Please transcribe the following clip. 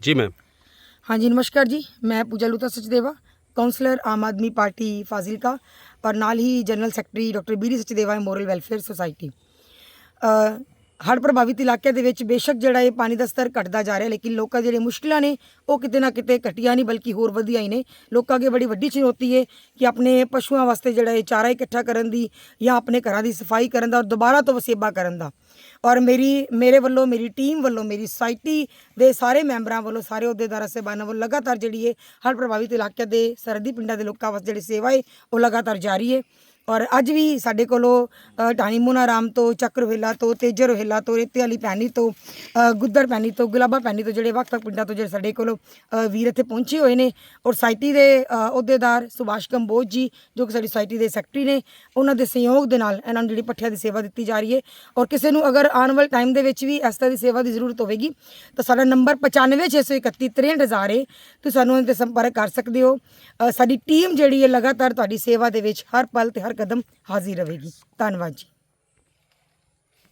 ਜੀ ਮੈਮ ਹਾਂਜੀ, ਨਮਸਕਾਰ ਜੀ। ਮੈਂ ਪੂਜਾ ਲੂਤਾ ਸਚਦੇਵਾ ਕਾਉਂਸਲਰ ਆਮ ਆਦਮੀ ਪਾਰਟੀ ਫਾਜ਼ਿਲਕਾ ਔਰ ਨਾਲ ਹੀ general secretary doctor Biri Sachdeva moral welfare society ਹੜ੍ਹ ਪ੍ਰਭਾਵਿਤ ਇਲਾਕਿਆਂ ਦੇ ਵਿੱਚ ਬੇਸ਼ੱਕ ਜਿਹੜਾ ਇਹ ਪਾਣੀ ਦਾ ਸਤਰ ਘਟਦਾ ਜਾ ਰਿਹਾ, ਲੇਕਿਨ ਲੋਕਾਂ ਜਿਹੜੇ ਮੁਸ਼ਕਿਲਾਂ ਨੇ, ਉਹ ਕਿਤੇ ਨਾ ਕਿਤੇ ਘਟੀਆਂ ਨਹੀਂ, ਬਲਕਿ ਹੋਰ ਵਧੀਆਂ ਹੀ ਨੇ। ਲੋਕਾਂ ਅੱਗੇ ਬੜੀ ਵੱਡੀ ਚੁਣੌਤੀ ਹੈ ਕਿ ਆਪਣੇ ਪਸ਼ੂਆਂ ਵਾਸਤੇ ਜਿਹੜਾ ਇਹ ਚਾਰਾ ਇਕੱਠਾ ਕਰਨ ਦੀ ਜਾਂ ਆਪਣੇ ਘਰਾਂ ਦੀ ਸਫ਼ਾਈ ਕਰਨ ਦਾ ਔਰ ਦੁਬਾਰਾ ਤੋਂ ਵਸੇਬਾ ਕਰਨ ਦਾ। ਔਰ ਮੇਰੀ, ਮੇਰੇ ਵੱਲੋਂ, ਮੇਰੀ ਟੀਮ ਵੱਲੋਂ, ਮੇਰੀ ਸੋਸਾਇਟੀ ਦੇ ਸਾਰੇ ਮੈਂਬਰਾਂ ਵੱਲੋਂ, ਸਾਰੇ ਅਹੁਦੇਦਾਰਾਂ, ਸਹਿਬਾਨਾਂ ਵੱਲੋਂ ਲਗਾਤਾਰ ਜਿਹੜੀ ਹੈ ਹੜ੍ਹ ਪ੍ਰਭਾਵਿਤ ਇਲਾਕਿਆਂ ਦੇ, ਸਰਹੱਦੀ ਪਿੰਡਾਂ ਦੇ ਲੋਕਾਂ ਵਾਸਤੇ ਜਿਹੜੀ ਸੇਵਾ ਹੈ, ਉਹ ਲਗਾਤਾਰ ਜਾਰੀ ਹੈ। ਔਰ ਅੱਜ ਵੀ ਸਾਡੇ ਕੋਲੋਂ ਟਾਣੀ ਢਾਣੀ ਰਾਮ ਤੋਂ, ਚੱਕ ਰੋਹਿਲਾ ਤੋਂ ਤੇਜਰ ਰੋਹਿਲਾ ਤੋਂ, ਰੇਤੇ ਵਾਲੀ ਪੈਣੀ ਤੋਂ ਗੁੱਦਰ ਪੈਣੀ ਤੋਂ, ਗੁਲਾਬਾ ਪੈਣੀ ਤੋਂ, ਜਿਹੜੇ ਵੱਖ ਵੱਖ ਪਿੰਡਾਂ ਤੋਂ ਜਿਹੜੇ ਸਾਡੇ ਕੋਲੋਂ ਵੀਰ ਇੱਥੇ ਪਹੁੰਚੇ ਹੋਏ ਨੇ ਔਰ ਸੁਸਾਇਟੀ ਦੇ ਅਹੁਦੇਦਾਰ ਸੁਭਾਸ਼ ਕੰਬੋਜ ਜੀ, ਜੋ ਕਿ ਸਾਡੀ ਸੁਸਾਇਟੀ ਦੇ ਸੈਕਟਰੀ ਨੇ, ਉਹਨਾਂ ਦੇ ਸਹਿਯੋਗ ਦੇ ਨਾਲ ਇਹਨਾਂ ਨੂੰ ਜਿਹੜੀ ਪੱਠਿਆਂ ਦੀ ਸੇਵਾ ਦਿੱਤੀ ਜਾ ਰਹੀ ਹੈ। ਔਰ ਕਿਸੇ ਨੂੰ ਅਗਰ ਆਉਣ ਵਾਲੇ ਟਾਈਮ ਦੇ ਵਿੱਚ ਵੀ ਇਸ ਤਰ੍ਹਾਂ ਦੀ ਸੇਵਾ ਦੀ ਜ਼ਰੂਰਤ ਹੋਵੇਗੀ, ਤਾਂ ਸਾਡਾ ਨੰਬਰ 9561 63000 ਹੈ ਤੁਸੀਂ ਸਾਨੂੰ ਇਹਨਾਂ ਤੇ ਸੰਪਰਕ ਕਰ ਸਕਦੇ ਹੋ। ਸਾਡੀ ਟੀਮ ਜਿਹੜੀ ਹੈ ਲਗਾਤਾਰ ਤੁਹਾਡੀ ਸੇਵਾ ਦੇ ਵਿੱਚ ਹਰ ਪਲ ਤੇ ਹਰ ਕਦਮ ਹਾਜ਼ਰ ਰਹੇਗੀ। ਧੰਨਵਾਦ ਜੀ।